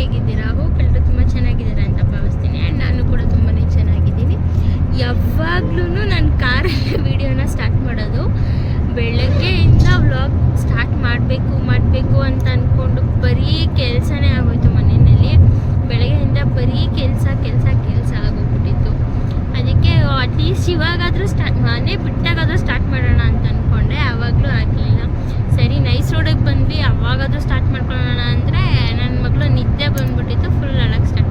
ಹೇಗಿದ್ದೀರಾ? ಹೋಗೆಲ್ಲರೂ ತುಂಬ ಚೆನ್ನಾಗಿದ್ದೀರಾ ಅಂತ ಭಾವಿಸ್ತೀನಿ. ಆ್ಯಂಡ್ ನಾನು ಕೂಡ ತುಂಬಾ ಚೆನ್ನಾಗಿದ್ದೀನಿ. ಯಾವಾಗಲೂ ನಾನು ಕಾರಲ್ಲಿ ವೀಡಿಯೋನ ಸ್ಟಾರ್ಟ್ ಮಾಡೋದು ಬೆಳಗ್ಗೆಯಿಂದ ವ್ಲಾಗ್ ಸ್ಟಾರ್ಟ್ ಮಾಡಬೇಕು ಮಾಡಬೇಕು ಅಂತ ಅಂದ್ಕೊಂಡು ಬರೀ ಕೆಲಸನೇ ಆಗೋಯ್ತು ಮನೆಯಲ್ಲಿ. ಬೆಳಗ್ಗೆಯಿಂದ ಬರೀ ಕೆಲಸ ಕೆಲಸ ಕೆಲಸ ಆಗೋಗ್ಬಿಟ್ಟಿತ್ತು. ಅದಕ್ಕೆ ಅಟ್ಲೀಸ್ಟ್ ಇವಾಗಾದರೂ ಸ್ಟಾರ್ಟ್ ಮನೆ ಬಿಟ್ಟಾಗಾದರೂ ಸ್ಟಾರ್ಟ್ ಮಾಡೋಣ ಅಂತ ಅಂದ್ಕೊಂಡೆ ಯಾವಾಗಲೂ ಆಗಲಿಲ್ಲ. ಸರಿ ನೈಸ್ ರೋಡಿಗೆ ಬಂದ್ವಿ. ಅವಾಗಾದರೂ ಸ್ಟಾರ್ಟ್ ಮಾಡ್ಕೊಳ್ಳೋಣ ಅಂದರೆ ನಾನು ನಿದ್ದೆ ಬಂದ್ಬಿಟ್ಟಿತ್ತು ಫುಲ್ ಅಳಕ್ಕೆ ಸ್ಟಾರ್ಟ್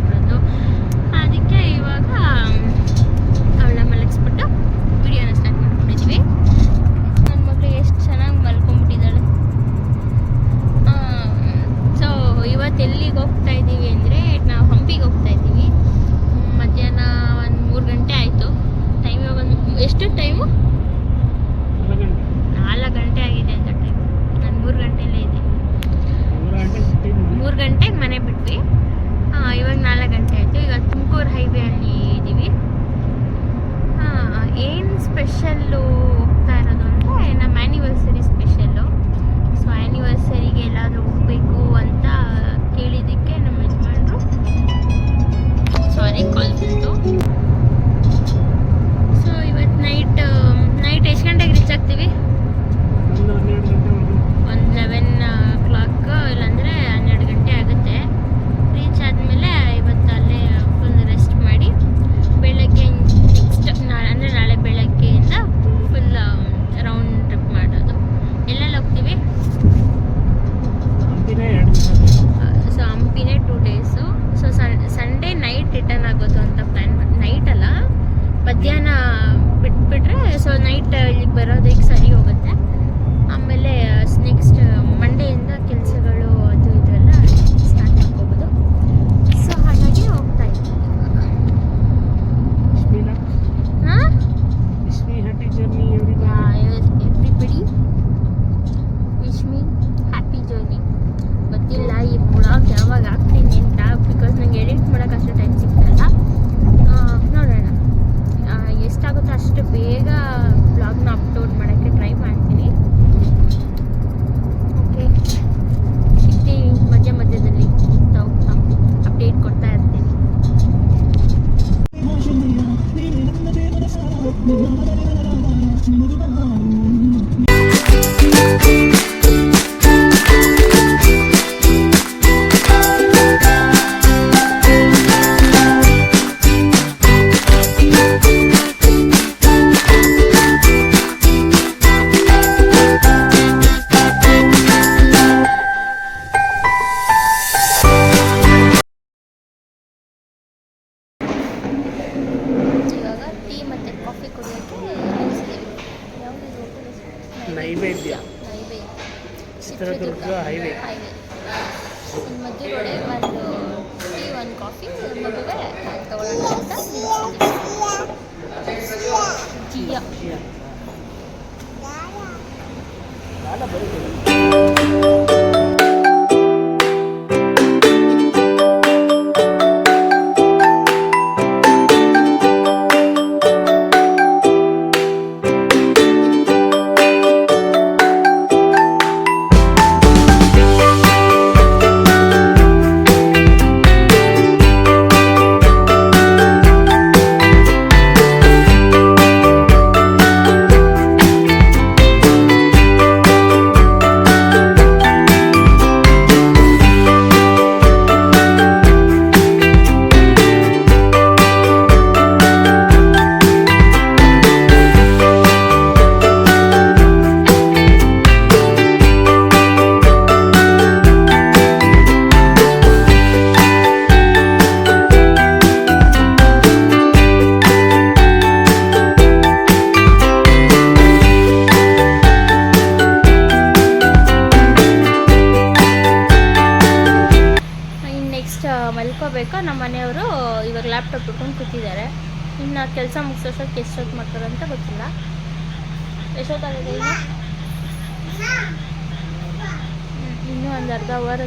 个海味。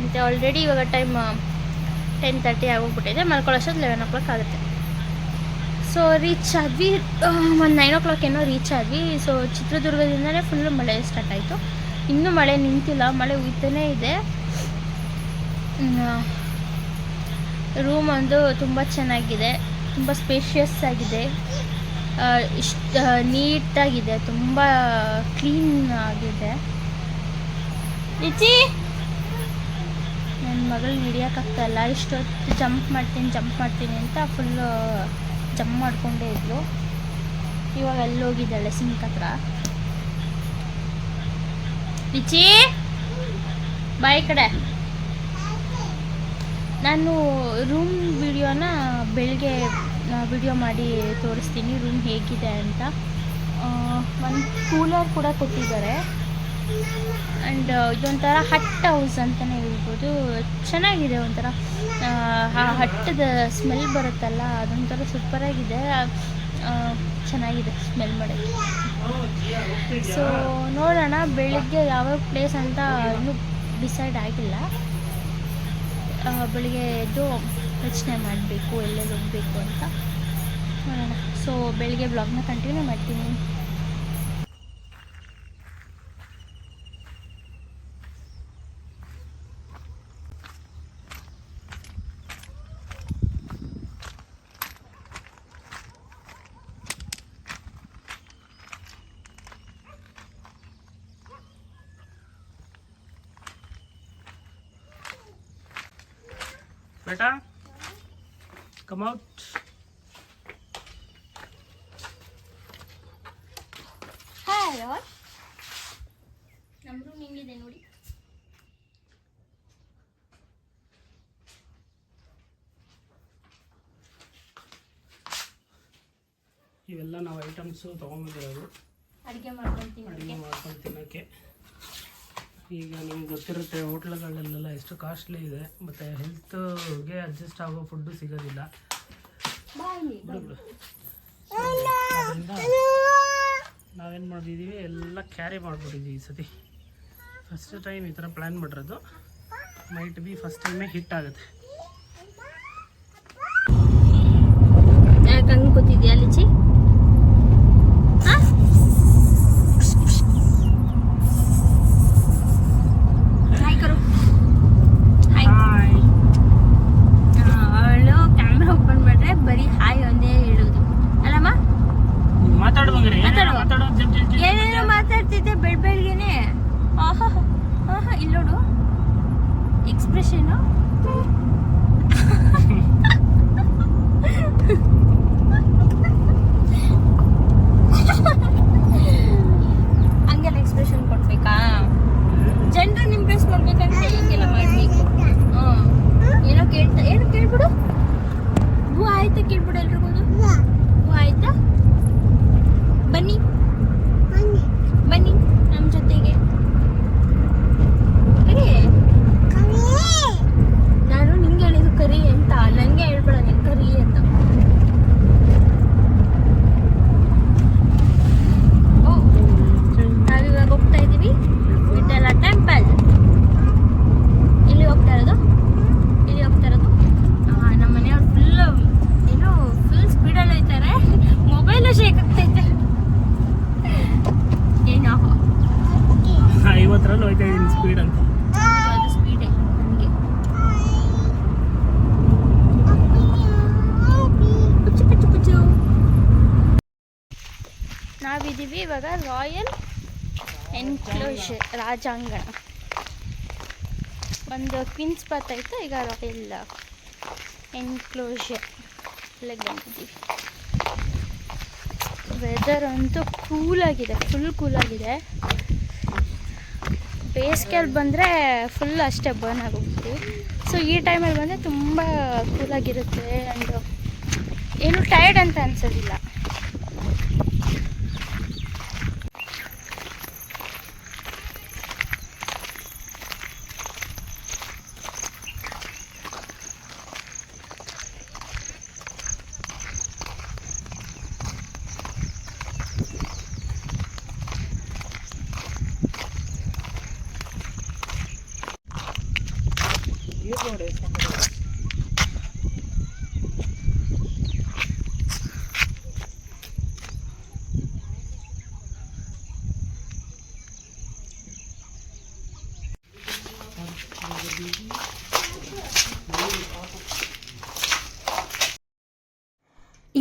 ಆಗುತ್ತೆ ಆಲ್ರೆಡಿ ಇವಾಗ ಟೈಮ್ ಟೆನ್ ತರ್ಟಿ ಆಗೋಗ್ಬಿಟ್ಟಿದೆ. ಮಲ್ಕೊಳ್ಳೋಷ್ಟು ಲೆವೆನ್ ಓ ಕ್ಲಾಕ್ ಆಗುತ್ತೆ. ಸೊ ರೀಚ್ ಆದ್ವಿ ಒಂದು ನೈನ್ ಓ ಕ್ಲಾಕ್ ಏನೋ ರೀಚ್ ಆದ್ವಿ. ಸೊ ಚಿತ್ರದುರ್ಗದಿಂದಲೇ ಫುಲ್ ಮಳೆ ಸ್ಟಾರ್ಟ್ ಆಯಿತು. ಇನ್ನೂ ಮಳೆ ನಿಂತಿಲ್ಲ. ಮಳೆ ಉಯ್ತಾನೇ ಇದೆ. ರೂಮ್ ಒಂದು ತುಂಬ ಚೆನ್ನಾಗಿದೆ. ತುಂಬ ಸ್ಪೇಷಿಯಸ್ ಆಗಿದೆ. ಇಷ್ಟು ನೀಟಾಗಿದೆ. ತುಂಬ ಕ್ಲೀನ್ ಆಗಿದೆ. ಇಚಿ ನನ್ನ ಮಗಳು ಹಿಡಿಯೋಕ್ಕಾಗ್ತಾಯಿಲ್ಲ ಇಷ್ಟೊತ್ತು ಜಂಪ್ ಮಾಡ್ತೀನಿ ಜಂಪ್ ಮಾಡ್ತೀನಿ ಅಂತ ಫುಲ್ಲು ಜಂಪ್ ಮಾಡಿಕೊಂಡೇ ಇದ್ಲು. ಇವಾಗ ಅಲ್ಲಿ ಹೋಗಿದ್ದಾಳೆ ಸಿಂಕ್ ಹತ್ರ. ರಿಚಿ ಬಾಯ್ ಕಡೆ. ನಾನು ರೂಮ್ ವಿಡಿಯೋನ ಬೆಳಿಗ್ಗೆ ವಿಡಿಯೋ ಮಾಡಿ ತೋರಿಸ್ತೀನಿ ರೂಮ್ ಹೇಗಿದೆ ಅಂತ. ಒಂದು ಕೂಲರ್ ಕೂಡ ಕೊಟ್ಟಿದ್ದಾರೆ. ಆ್ಯಂಡ್ ಇದೊಂಥರ ಹಟ್ ಹೌಸ್ ಅಂತಲೇ ಹೇಳ್ಬೋದು. ಚೆನ್ನಾಗಿದೆ ಒಂಥರ. ಆ, ಹಟ್ಟದ ಸ್ಮೆಲ್ ಬರುತ್ತಲ್ಲ ಅದೊಂಥರ ಸೂಪರಾಗಿದೆ ಚೆನ್ನಾಗಿದೆ ಸ್ಮೆಲ್ ಮಾಡೋಕ್ಕೆ. ಸೊ ನೋಡೋಣ ಬೆಳಿಗ್ಗೆ ಯಾವ್ಯಾವ ಪ್ಲೇಸ್ ಅಂತ ಇನ್ನೂ ಡಿಸೈಡ್ ಆಗಿಲ್ಲ. ಬೆಳಿಗ್ಗೆ ಎದ್ದು ಯೋಚನೆ ಮಾಡಬೇಕು ಎಲ್ಲೆಲ್ಲಿ ಹೋಗಬೇಕು ಅಂತ. ನೋಡೋಣ. ಸೊ ಬೆಳಿಗ್ಗೆ ಬ್ಲಾಗ್ನ ಕಂಟಿನ್ಯೂ ಮಾಡ್ತೀನಿ ಬೇಟಾ ಕಮ್ ಔಟ್ ಹಲೋ ನಮ್ಮ ರೂಮ್ ಹೆಂಗಿದೆ ನೋಡಿ ಇವೆಲ್ಲ ನಾವು ಐಟಮ್ಸು ತೊಗೊಂಡಿರೋದು. ಅಡುಗೆ ಮಾಡ್ಕೊಂಡು ಅಡುಗೆ ಮಾಡ್ಕೊಂಡು ತಿನ್ನೋಕ್ಕೆ ಈಗ ನಿಮ್ಗೆ ಗೊತ್ತಿರುತ್ತೆ ಹೋಟ್ಲುಗಳಲ್ಲೆಲ್ಲ ಎಷ್ಟು ಕಾಸ್ಟ್ಲಿ ಇದೆ ಮತ್ತು ಹೆಲ್ತ್ಗೆ ಅಡ್ಜಸ್ಟ್ ಆಗೋ ಫುಡ್ಡು ಸಿಗೋದಿಲ್ಲ. ನಾವೇನು ಮಾಡಿದ್ದೀವಿ ಎಲ್ಲ ಕ್ಯಾರಿ ಮಾಡಿಬಿಟ್ಟಿದ್ದೀವಿ ಈ ಸತಿ. ಫಸ್ಟ್ ಟೈಮ್ ಈ ಥರ ಪ್ಲ್ಯಾನ್ ಮಾಡಿರೋದು. ಮೈಟ್ ಬಿ ಫಸ್ಟ್ ಟೈಮೇ ಹಿಟ್ ಆಗುತ್ತೆ. ಯಾಕೆ ಹಂಗೆ ಕೂತಿದ್ಯಾ ಲಿಚಿ ಸ್ಪೀಡ್ ಅಂತ. ನನಗೆ ಪುಚ್ಚು ಪುಚ್ಚು ನಾವಿದ್ದೀವಿ ಇವಾಗ ರಾಯಲ್ ಎನ್ಕ್ಲೋಷರ್ ರಾಜಾಂಗಣ. ಒಂದು ಕ್ವೀನ್ಸ್ ಆಯಿತು, ಈಗ ರಾಯಲ್ ಎನ್ಕ್ಲೋಷರ್ ಬಂದಿದ್ದೀವಿ. ವೆದರ್ ಅಂತೂ ಕೂಲಾಗಿದೆ ಫುಲ್ ಕೂಲಾಗಿದೆ ಬೇಸಿಗೆಯಲ್ಲಿ ಬಂದರೆ ಫುಲ್ ಅಷ್ಟೇ ಬರ್ನ್ ಆಗೋಗ್ತೀವಿ ಸೊ ಈ ಟೈಮಲ್ಲಿ ಬಂದರೆ ತುಂಬ ಕೂಲಾಗಿರುತ್ತೆ ಆ್ಯಂಡ್ ಏನು ಟೈರ್ಡ್ ಅಂತ ಅನ್ಸೋದಿಲ್ಲ.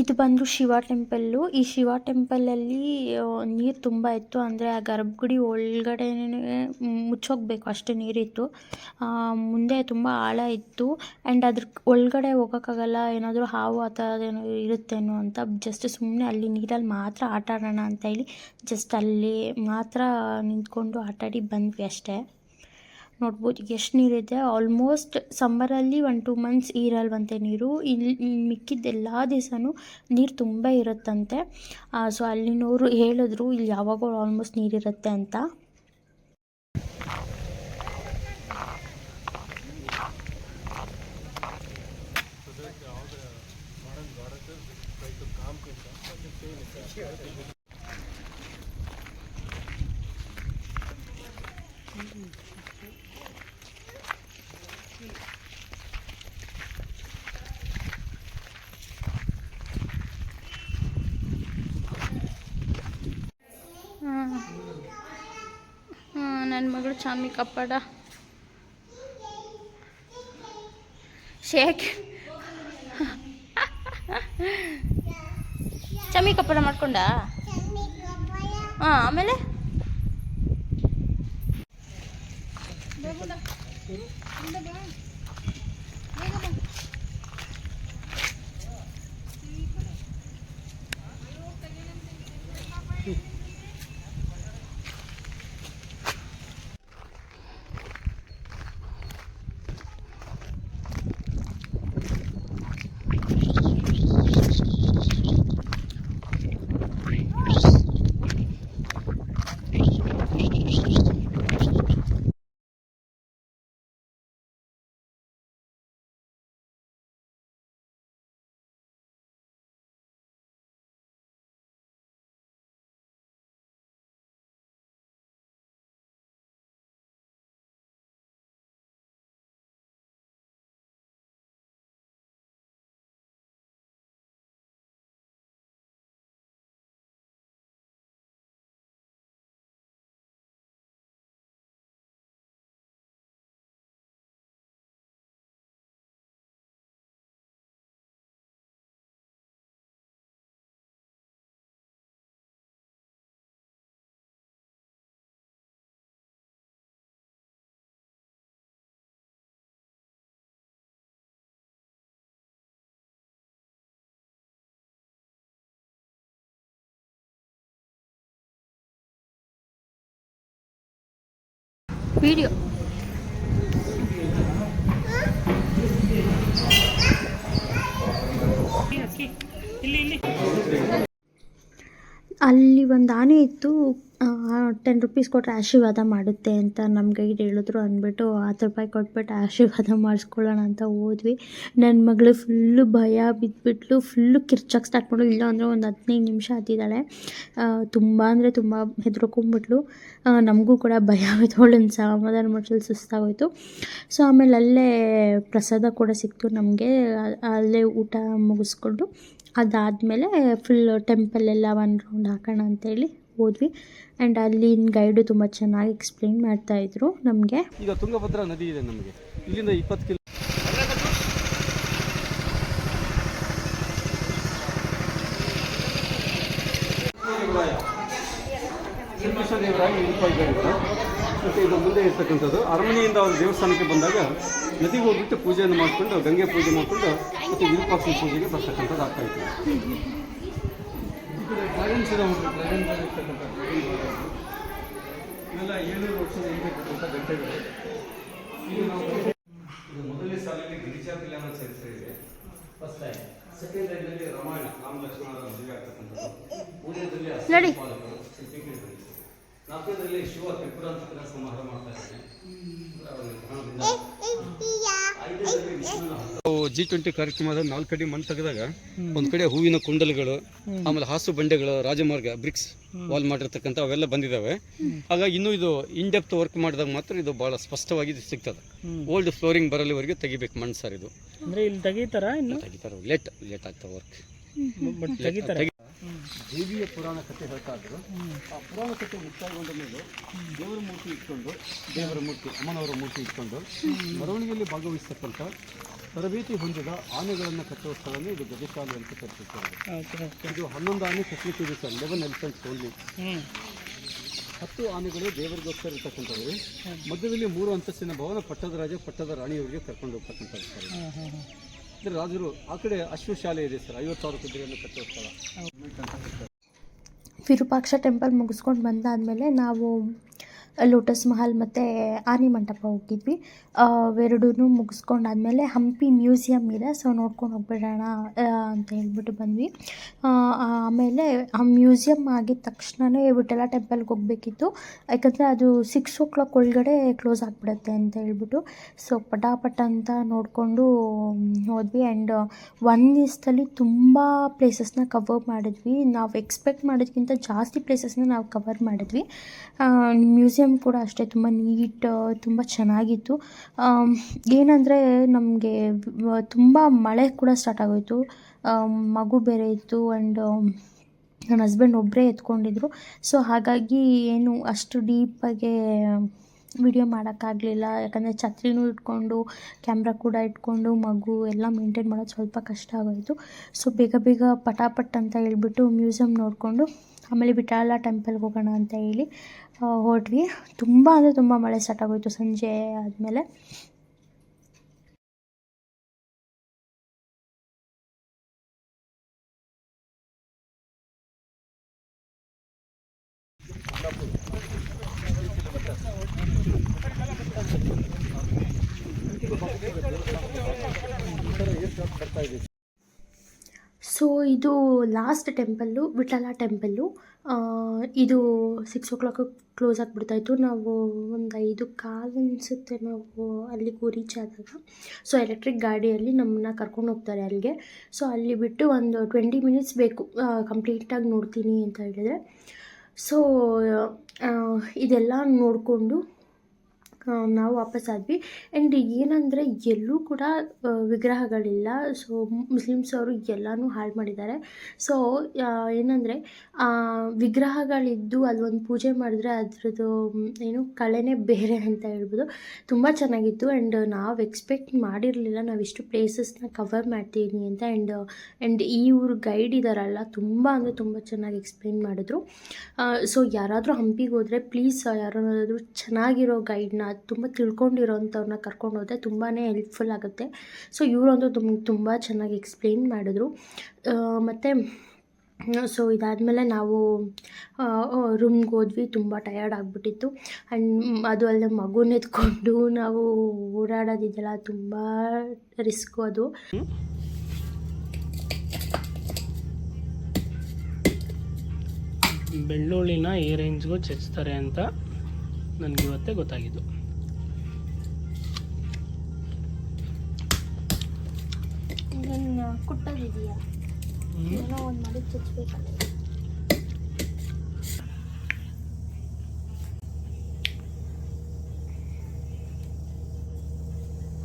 ಇದು ಬಂದು ಶಿವ ಟೆಂಪಲ್ಲು. ಈ ಶಿವ ಟೆಂಪಲಲ್ಲಿ ನೀರು ತುಂಬ ಇತ್ತು. ಅಂದರೆ ಆ ಗರ್ಭಗುಡಿ ಒಳಗಡೆ ಮುಚ್ಚೋಗ್ಬೇಕು. ಅಷ್ಟು ನೀರಿತ್ತು. ಮುಂದೆ ತುಂಬ ಆಳ ಇತ್ತು. ಆ್ಯಂಡ್ ಅದ್ರ ಒಳಗಡೆ ಹೋಗೋಕ್ಕಾಗಲ್ಲ. ಏನಾದರೂ ಹಾವು ಆ ಥರದೇನೋ ಇರುತ್ತೇನೋ ಅಂತ ಜಸ್ಟ್ ಸುಮ್ಮನೆ ಅಲ್ಲಿ ನೀರಲ್ಲಿ ಮಾತ್ರ ಆಟ ಆಡೋಣ ಅಂತ ಹೇಳಿ ಜಸ್ಟ್ ಅಲ್ಲಿ ಮಾತ್ರ ನಿಂತ್ಕೊಂಡು ಆಟಾಡಿ ಬಂದ್ವಿ ಅಷ್ಟೇ. ನೋಡ್ಬೋದು. ಎಷ್ಟು ನೀರಿದೆ? ಆಲ್ಮೋಸ್ಟ್ ಸಮ್ಮರಲ್ಲಿ ಒನ್ ಟೂ ಮಂತ್ಸ್ ಇರಲ್ವಂತೆ ನೀರು. ಇಲ್ಲಿ ಮಿಕ್ಕಿದ್ದೆಲ್ಲ ದಿವಸನೂ ನೀರು ತುಂಬ ಇರುತ್ತಂತೆ. ಸೊ ಅಲ್ಲಿನವರು ಹೇಳಿದ್ರು ಇಲ್ಲಿ ಯಾವಾಗೋ ಆಲ್ಮೋಸ್ಟ್ ನೀರಿರುತ್ತೆ ಅಂತ. ಚಾಮಿ ಕಪ್ಪಡ ಶೇಕ್ ಚಾಮಿ ಕಪ್ಪಡ ಮಾಡ್ಕೊಂಡ? ಹಾಂ ಆಮೇಲೆ? ವಿಡಿಯೋ ಇಲ್ಲಿ ಇಲ್ಲಿ. ಅಲ್ಲಿ ಒಂದು ಆನೆ ಇತ್ತು. ಟೆನ್ ರುಪೀಸ್ ಕೊಟ್ಟರೆ ಆಶೀರ್ವಾದ ಮಾಡುತ್ತೆ ಅಂತ ನಮಗೆ ಹೇಳಿದ್ರು ಅಂದ್ಬಿಟ್ಟು ಹತ್ತು ರೂಪಾಯಿ ಕೊಟ್ಬಿಟ್ಟು ಆಶೀರ್ವಾದ ಮಾಡಿಸ್ಕೊಳ್ಳೋಣ ಅಂತ ಹೋದ್ವಿ. ನನ್ನ ಮಗಳು ಫುಲ್ಲು ಭಯ ಬಿದ್ದುಬಿಟ್ಲು ಫುಲ್ಲು ಕಿರ್ಚಕ್ಕೆ ಸ್ಟಾರ್ಟ್ ಮಾಡಲು. ಇಲ್ಲ ಅಂದರೆ ಒಂದು ಹದಿನೈದು ನಿಮಿಷ ಹತ್ತಿದ್ದಾಳೆ ತುಂಬ ಅಂದರೆ ತುಂಬ ಹೆದ್ರಕೊಂಡ್ಬಿಟ್ಲು. ನಮಗೂ ಕೂಡ ಭಯ ಅವಳನ್ನು ಸಮಾಧಾನ ಮಾಡಿಸಲು ಸುಸ್ತಾಗೋಯ್ತು. ಸೊ ಆಮೇಲೆ ಅಲ್ಲೇ ಪ್ರಸಾದ ಕೂಡ ಸಿಕ್ತು ನಮಗೆ. ಅಲ್ಲೇ ಊಟ ಮುಗಿಸ್ಕೊಂಡು. ಅದಾದಮೇಲೆ ಫುಲ್ ಟೆಂಪಲ್ ಎಲ್ಲ ಒನ್ ರೌಂಡ್ ಹಾಕೋಣ ಅಂತೇಳಿ ಹೋದ್ವಿ. ಆ್ಯಂಡ್ ಅಲ್ಲಿನ ಗೈಡು ತುಂಬ ಚೆನ್ನಾಗಿ ಎಕ್ಸ್ಪ್ಲೈನ್ ಮಾಡ್ತಾಯಿದ್ರು ನಮಗೆ. ಈಗ ತುಂಗಭದ್ರಾ ನದಿ ಇದೆ ನಮಗೆ. ಇಲ್ಲಿಂದ ಇಪ್ಪತ್ತು ಕಿಲೋ ಶ್ರೀಕೃಷ್ಣದೇವರಾಯ ವಿರೂಪಾಯಿಗಳಿದ್ರು ಮತ್ತು ಇದು ಮುಂದೆ ಇರ್ತಕ್ಕಂಥದ್ದು. ಅರಮನೆಯಿಂದ ಒಂದು ದೇವಸ್ಥಾನಕ್ಕೆ ಬಂದಾಗ ನದಿಗೆ ಹೋಗ್ಬಿಟ್ಟು ಪೂಜೆಯನ್ನು ಮಾಡಿಕೊಂಡು ಗಂಗೆ ಪೂಜೆ ಮಾಡಿಕೊಂಡು ಮತ್ತು ವಿರೂಪಾಕ್ಷಿ ಪೂಜೆಗೆ ಬರ್ತಕ್ಕಂಥದ್ದು ಆಗ್ತಾ ಇತ್ತು. ಇದೆ ಇವೆಲ್ಲ ಏಳ್ನೂರು ವರ್ಷದ ಗಂಟೆಗಳು. ನಾವು ಮೊದಲನೇ ಸಾಲಿನಲ್ಲಿ ಗಿರಿಜಾ ಕಲ್ಯಾಣ ಚರಿತ್ರೆ ಇದೆ. ಫಸ್ಟ್ ಟೈಮ್ ಸೆಕೆಂಡ್ ಟೈಮ್ನಲ್ಲಿ ರಾಮಾಯಣ ರಾಮ ಲಕ್ಷ್ಮಣರ ಮದುವೆ ಆಗ್ತಕ್ಕಂಥದ್ದು. ಮೂರನೇದಲ್ಲಿ ನಾಲ್ಕನೇದರಲ್ಲಿ ಶಿವ ತ್ರಿಪುರಾಂತಕರ ಸಂಹಾರ ಮಾಡ್ತಾ ಇದ್ದಾನೆ. ಜಿ ಟ್ವೆಂಟಿ ಕಾರ್ಯಕ್ರಮದ ನಾಲ್ಕು ಕಡೆ ಮಣ್ಣು ತೆಗೆದಾಗ ಒಂದ್ ಕಡೆ ಹೂವಿನ ಕುಂಡಲಗಳು ಆಮೇಲೆ ಹಾಸು ಬಂಡೆಗಳು ರಾಜಮಾರ್ಗ ಬ್ರಿಕ್ಸ್ ವಾಲ್ ಮಾಡಿರ್ತಕ್ಕಂಥ ಅವೆಲ್ಲ ಬಂದಿದ್ದಾವೆ ಆಗ ಇನ್ನೂ ಇದು ಇನ್ ಡೆಪ್ತ್ ವರ್ಕ್ ಮಾಡಿದಾಗ ಮಾತ್ರ ಇದು ಬಹಳ ಸ್ಪಷ್ಟವಾಗಿ ಸಿಗ್ತದೆ. ಓಲ್ಡ್ ಫ್ಲೋರಿಂಗ್ ಬರಲಿವರೆಗೆ ತೆಗಿಬೇಕು ಮಣ್ಣು ಸರ್ ಇದು. ಅಂದ್ರೆ ಇಲ್ಲಿ ತೆಗಿತಾರ ಲೇಟ್ ಲೇಟ್ ಆಗ್ತದೆ ವರ್ಕ್ ದೇವಿಯ ಪುರಾಣ ಕಥೆ ಹೇಳ್ತಾ ಇದ್ರು. ಆ ಪುರಾಣ ಕಥೆ ಮುಕ್ತಾಯಗೊಂಡ ಮೇಲೆ ದೇವರ ಮೂರ್ತಿ ಇಟ್ಕೊಂಡು ದೇವರ ಮೂರ್ತಿ ಅಮ್ಮನವರ ಮೂರ್ತಿ ಇಟ್ಕೊಂಡು ಮೆರವಣಿಗೆಯಲ್ಲಿ ಭಾಗವಹಿಸ್ತಕ್ಕಂಥ ತರಬೇತಿ ಹೊಂದಿದ ಆನೆಗಳನ್ನು ಕಟ್ಟುವ ಸ್ಥಳನೇ ಇದು ಗಜಶಾಲೆ ಅಂತ ಓಕೆ ಇದು ಹನ್ನೊಂದು ಆನೆ ಕಟ್ಟಲಿಕ್ಕೆ ಇದೆ ಸರ್ ಲೆವೆನ್ ಎಲಿಫೆಂಟ್ಸ್ ಓನ್ಲಿ ಹತ್ತು ಆನೆಗಳು ದೇವರಿಗೋಸ್ಕರ ಇರ್ತಕ್ಕಂಥವ್ರು ಮಧ್ಯದಲ್ಲಿ ಮೂರು ಅಂತಸ್ತಿನ ಭವನ ಪಟ್ಟದ ರಾಜ ಪಟ್ಟದ ರಾಣಿಯವರಿಗೆ ಕರ್ಕೊಂಡು ಹೋಗ್ತಕ್ಕಂಥ ಸರ್. ಅಂದರೆ ರಾಜರು ಆ ಕಡೆ ಅಶ್ವಶಾಲೆ ಇದೆ ಸರ್ ಐವತ್ತು ಸಾವಿರ ಕುದುರೆಯನ್ನು ಕಟ್ಟುವ ಸ್ಥಳ. ವಿರೂಪಾಕ್ಷ ಟೆಂಪಲ್ ಮುಗಿಸ್ಕೊಂಡು ಬಂದಾದಮೇಲೆ ನಾವು ಲೋಟಸ್ ಮಹಲ್ ಮತ್ತು ಆನೆ ಮಂಟಪ ಹೋಗಿದ್ವಿ. ಎರಡೂ ಮುಗಿಸ್ಕೊಂಡಾದ್ಮೇಲೆ ಹಂಪಿ ಮ್ಯೂಸಿಯಮ್ ಇದೆ, ಸೊ ನೋಡ್ಕೊಂಡು ಹೋಗ್ಬಿಡೋಣ ಅಂತ ಹೇಳ್ಬಿಟ್ಟು ಬಂದ್ವಿ. ಆಮೇಲೆ ಆ ಮ್ಯೂಸಿಯಮ್ ಆಗಿದ ತಕ್ಷಣವೇ ವಿಠಲ ಟೆಂಪಲ್ಗೆ ಹೋಗಬೇಕಿತ್ತು. ಯಾಕಂದರೆ ಅದು ಸಿಕ್ಸ್ ಓ ಕ್ಲಾಕ್ ಒಳಗಡೆ ಕ್ಲೋಸ್ ಆಗಿಬಿಡುತ್ತೆ ಅಂತ ಹೇಳ್ಬಿಟ್ಟು. ಸೊ ಪಟಾಪಟ ಅಂತ ನೋಡಿಕೊಂಡು ಹೋದ್ವಿ. ಆ್ಯಂಡ್ ಒನ್ ದಿವಸದಲ್ಲಿ ತುಂಬ ಪ್ಲೇಸಸ್ನ ಕವರ್ ಮಾಡಿದ್ವಿ. ನಾವು ಎಕ್ಸ್ಪೆಕ್ಟ್ ಮಾಡೋದಕ್ಕಿಂತ ಜಾಸ್ತಿ ಪ್ಲೇಸಸ್ನ ನಾವು ಕವರ್ ಮಾಡಿದ್ವಿ. ಮ್ಯೂಸಿಯಮ್ ಕೂಡ ಅಷ್ಟೇ ತುಂಬ ನೀಟ್, ತುಂಬ ಚೆನ್ನಾಗಿತ್ತು. ಏನಂದರೆ ನಮಗೆ ತುಂಬ ಮಳೆ ಕೂಡ ಸ್ಟಾರ್ಟ್ ಆಗೋಯಿತು. ಮಗು ಬೇರೆ ಇತ್ತು ಆ್ಯಂಡ್ ನನ್ನ ಹಸ್ಬೆಂಡ್ ಒಬ್ಬರೇ ಎತ್ಕೊಂಡಿದ್ರು. ಸೊ ಹಾಗಾಗಿ ಏನು ಅಷ್ಟು ಡೀಪಾಗೆ ವಿಡಿಯೋ ಮಾಡೋಕ್ಕಾಗಲಿಲ್ಲ. ಯಾಕಂದರೆ ಛತ್ರಿನೂ ಇಟ್ಕೊಂಡು ಕ್ಯಾಮ್ರಾ ಕೂಡ ಇಟ್ಕೊಂಡು, ಮಗು ಎಲ್ಲ ಮೇಂಟೈನ್ ಮಾಡೋದು ಸ್ವಲ್ಪ ಕಷ್ಟ ಆಗೋಯಿತು. ಸೊ ಬೇಗ ಬೇಗ ಪಟಾಪಟ್ ಅಂತ ಹೇಳ್ಬಿಟ್ಟು ಮ್ಯೂಸಿಯಮ್ ನೋಡಿಕೊಂಡು ಆಮೇಲೆ ವಿಠಾಲ ಟೆಂಪಲ್ಗೆ ಹೋಗೋಣ ಅಂತ ಹೇಳಿ ಹೊರಟ್ವಿ ತುಂಬ ಅಂದರೆ ತುಂಬ ಮಳೆ ಸ್ಟಾರ್ಟ್ ಆಗೋಯಿತು ಸಂಜೆ ಆದಮೇಲೆ. ಸೊ ಇದು ಲಾಸ್ಟ್ ಟೆಂಪಲ್ಲು ವಿಠಲ ಟೆಂಪಲ್ಲು ಇದು ಸಿಕ್ಸ್ ಓ ಕ್ಲಾಕ್ ಕ್ಲೋಸ್ ಆಗಿಬಿಡ್ತಾಯಿತ್ತು ನಾವು ಒಂದು ಐದು ಕಾಲು ಅನಿಸುತ್ತೆ ನಾವು ಅಲ್ಲಿಗೂ ರೀಚ್ ಆದಾಗ. ಸೊ ಎಲೆಕ್ಟ್ರಿಕ್ ಗಾಡಿಯಲ್ಲಿ ನಮ್ಮನ್ನ ಕರ್ಕೊಂಡು ಹೋಗ್ತಾರೆ ಅಲ್ಲಿಗೆ. ಸೊ ಅಲ್ಲಿ ಬಿಟ್ಟು ಒಂದು ಟ್ವೆಂಟಿ ಮಿನಿಟ್ಸ್ ಬೇಕು. ಕಂಪ್ಲೀಟಾಗಿ ನೋಡ್ತೀನಿ ಅಂತ ಹೇಳಿದರೆ. ಸೊ ಇದೆಲ್ಲ ನೋಡಿಕೊಂಡು ನಾವು ವಾಪಸ್ ಆದ್ವಿ. ಆ್ಯಂಡ್ ಏನಂದರೆ ಎಲ್ಲೂ ಕೂಡ ವಿಗ್ರಹಗಳಿಲ್ಲ. ಸೊ ಮುಸ್ಲಿಮ್ಸ್ ಅವರು ಎಲ್ಲನೂ ಹಾಳು ಮಾಡಿದ್ದಾರೆ. ಸೊ ಏನಂದರೆ ವಿಗ್ರಹಗಳಿದ್ದು ಅಲ್ಲೊಂದು ಪೂಜೆ ಮಾಡಿದ್ರೆ ಅದರದ್ದು, ಏನು, ಕಳೆನೇ ಬೇರೆ ಅಂತ ಹೇಳ್ಬೋದು. ತುಂಬ ಚೆನ್ನಾಗಿತ್ತು. ಆ್ಯಂಡ್ ನಾವು ಎಕ್ಸ್ಪೆಕ್ಟ್ ಮಾಡಿರಲಿಲ್ಲ. ನಾವು ಇಷ್ಟು ಪ್ಲೇಸಸ್ನ ಕವರ್ ಮಾಡ್ತೀನಿ ಅಂತ. ಆ್ಯಂಡ್ ಆ್ಯಂಡ್ ಈ ಊರು ಗೈಡ್ ಇದ್ದಾರಲ್ಲ ತುಂಬ ಅಂದರೆ ತುಂಬ ಚೆನ್ನಾಗಿ ಎಕ್ಸ್ಪ್ಲೈನ್ ಮಾಡಿದ್ರು. ಸೊ ಯಾರಾದರೂ ಹಂಪಿಗೆ ಹೋದರೆ ಪ್ಲೀಸ್ ಯಾರಾದರೂ ಚೆನ್ನಾಗಿರೋ ಗೈಡ್ನ ತುಂಬ ತಿಳ್ಕೊಂಡಿರೋಂಥವ್ರನ್ನ ಕರ್ಕೊಂಡು ಹೋದರೆ ತುಂಬಾ ಹೆಲ್ಪ್ಫುಲ್ ಆಗುತ್ತೆ. ಸೊ ಇವರಂತೂ ತುಂಬ ತುಂಬ ಚೆನ್ನಾಗಿ ಎಕ್ಸ್ಪ್ಲೇನ್ ಮಾಡಿದ್ರು. ಮತ್ತು ಸೊ ಇದಾದಮೇಲೆ ನಾವು ರೂಮ್ಗೆ ಹೋದ್ವಿ. ತುಂಬ ಟಯರ್ಡ್ ಆಗಿಬಿಟ್ಟಿತ್ತು. ಆ್ಯಂಡ್ ಅದು ಅಲ್ಲದೆ ಮಗುನ ಎತ್ಕೊಂಡು ನಾವು ಓಡಾಡೋದಿದೆಯಲ್ಲ ತುಂಬ ರಿಸ್ಕು ಅದು. ಬೆಳ್ಳುಳ್ಳಿನ ಈ ರೇಂಜ್ಗೂ ಚೆಚ್ತಾರೆ ಅಂತ ನನಗೆ ಇವತ್ತೇ ಗೊತ್ತಾಗಿದ್ದು. ಹ್ಮ್. ಏನೋ ಒಂದು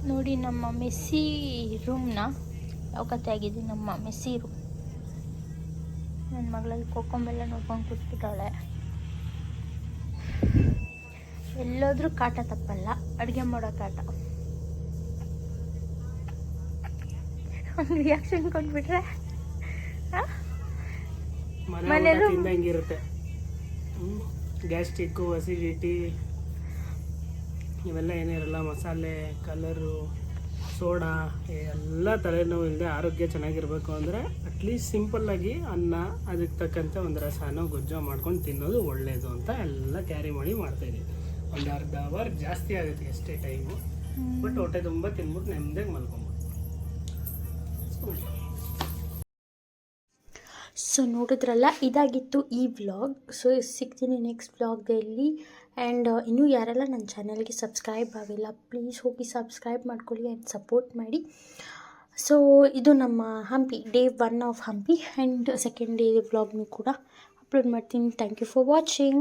ನೋಡಿ ನಮ್ಮ ಮೆಸ್ಸಿ ರೂಮ್ನ ಯಾವ ಕತೆ ಆಗಿದೆ, ನಮ್ಮ ಮೆಸ್ಸಿ ರೂಮ್ ನನ್ನ ಮಗಳಲ್ಲಿ ಕೊಕ್ಕೊಂಬೆಲ್ಲ ನೋಡ್ಕೊಂಡು ಕೂತ್ಬಿಟ್ಟವಳೆ ಎಲ್ಲೋದ್ರೂ ಕಾಟ ತಪ್ಪಲ್ಲ, ಅಡುಗೆ ಮಾಡೋ ಕಾಟ. ಒಂದು ರಿಯಾಕ್ಷನ್ ಕೊಟ್ಬಿಟ್ರೆ ಹಾಂ ಮನೆ ಮನೇಲೂ- ಊಟ ತಿಂದಂಗಿರುತ್ತೆ ಗ್ಯಾಸ್ಟ್ರಿಕ್ಕು ಅಸಿಡಿಟಿ ಇವೆಲ್ಲ ಏನಿರಲ್ಲ ಮಸಾಲೆ ಕಲರು ಸೋಡಾ ಎಲ್ಲ ತಲೆನೋವು ಇಲ್ಲದೆ ಆರೋಗ್ಯ ಚೆನ್ನಾಗಿರಬೇಕು ಅಂದರೆ ಅಟ್ಲೀಸ್ಟ್ ಸಿಂಪಲ್ಲಾಗಿ ಅನ್ನ ಅದಕ್ಕೆ ತಕ್ಕಂತೆ ಒಂದು ರಸನೋ ಗೊಜ್ಜೋ ಮಾಡ್ಕೊಂಡು ತಿನ್ನೋದು ಒಳ್ಳೆಯದು ಅಂತ ಎಲ್ಲ ಕ್ಯಾರಿ ಮಾಡಿ ಮಾಡ್ತಾಯಿದ್ದೀವಿ ಒಂದು ಅರ್ಧ ಅವರ್ ಜಾಸ್ತಿ ಆಗುತ್ತೆ ಎಷ್ಟೇ ಟೈಮು ಬಟ್ ಹೊಟ್ಟೆ ತುಂಬ ತಿನ್ಬಿಟ್ಟು ನೆಮ್ಮದಿಯಾಗಿ ಮಲ್ಕೊಬೋದು. ಸೊ ನೋಡಿದ್ರಲ್ಲ, ಇದಾಗಿತ್ತು ಈ ವ್ಲಾಗ್ ಸೊ ಸಿಗ್ತೀನಿ ನೆಕ್ಸ್ಟ್ ವ್ಲಾಗಲ್ಲಿ ಆ್ಯಂಡ್ ಇನ್ನೂ ಯಾರೆಲ್ಲ ನನ್ನ ಚಾನಲ್ಗೆ ಸಬ್ಸ್ಕ್ರೈಬ್ ಆಗಿಲ್ಲ ಪ್ಲೀಸ್ ಹೋಗಿ ಸಬ್ಸ್ಕ್ರೈಬ್ ಮಾಡ್ಕೊಳ್ಳಿ ಆ್ಯಂಡ್ ಸಪೋರ್ಟ್ ಮಾಡಿ. ಸೊ ಇದು ನಮ್ಮ Hampi day one of Hampi and second day ವ್ಲಾಗ್ನು ಕೂಡ ಅಪ್ಲೋಡ್ ಮಾಡ್ತೀನಿ. Thank you for watching